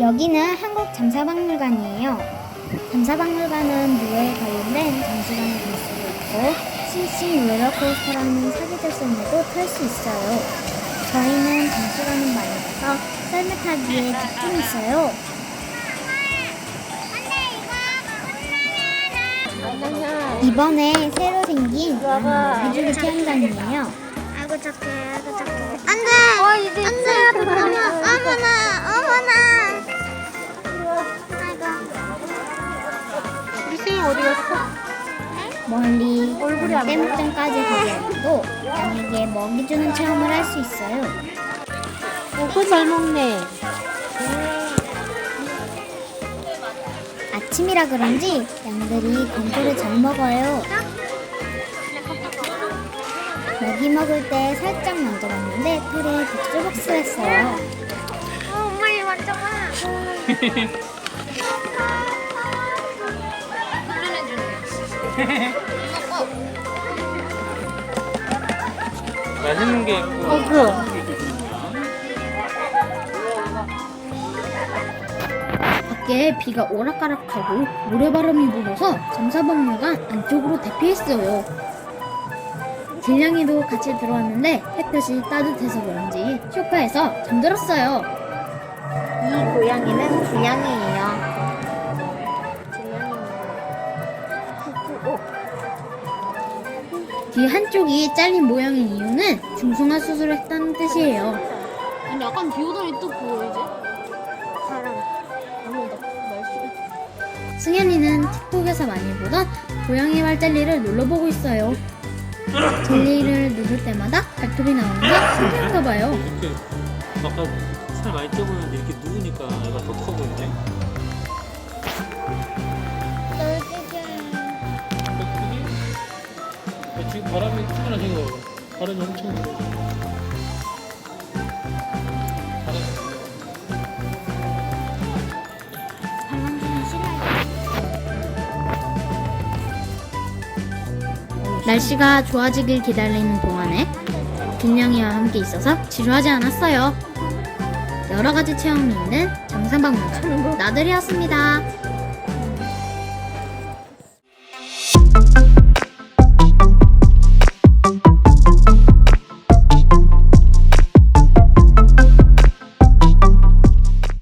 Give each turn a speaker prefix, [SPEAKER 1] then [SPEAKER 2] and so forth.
[SPEAKER 1] 여기는 한국 잠사박물관이에요. 잠사박물관은 노예에 관련된 전시관을 볼 수도 있고 싱싱 롤러코스터라는 사기절선에도 탈 수 있어요. 저희는 전시관은 많이 가서 썰매 타기에 집중했어요. 이번에 새로 생긴 해주기 체험장이에요.
[SPEAKER 2] 아이고 착해 아이고 착해 안돼 어 이제 안돼
[SPEAKER 3] 어디 갔어?
[SPEAKER 1] 멀리 댐목장까지 가서도 양에게 먹이 주는 체험을 할 수 있어요.
[SPEAKER 3] 어, 잘 먹네.
[SPEAKER 1] 아침이라 그런지 양들이 건초를 잘 먹어요. 먹이 먹을 때 살짝 만져봤는데 털이 복슬복슬했어요.
[SPEAKER 2] 어, 엄마 이 만져봐
[SPEAKER 4] 맛있는 게 있고
[SPEAKER 3] 어, 그.
[SPEAKER 1] 밖에 비가 오락가락하고 모래바람이 불어서 잠사박물관 안쪽으로 대피했어요. 길냥이도 같이 들어왔는데 햇볕이 따뜻해서 그런지 소파에서 잠들었어요. 이 고양이는 길냥이에요. 귀 한쪽이 잘린 모양인 이유는 중성화 수술을 했다는 뜻이에요.
[SPEAKER 3] 아니, 약간 비 오더니 또 부어, 이제.
[SPEAKER 1] 승현이는 틱톡에서 많이 보던 고양이 발젤리를 눌러보고 있어요. 젤리를 누를 때마다 발톱이 나오는 게 신기한가 봐요.
[SPEAKER 4] 이렇게 아까 살 많이 쪄보는데 이렇게 누우니까 애가 더 커 보이네 지금 바람이 크구나 지금 바람이 엄청 불어
[SPEAKER 1] 날씨가 좋아지길 기다리는 동안에 균냥이와 함께 있어서 지루하지 않았어요. 여러 가지 체험이 있는 정상박물관 나들이었습니다.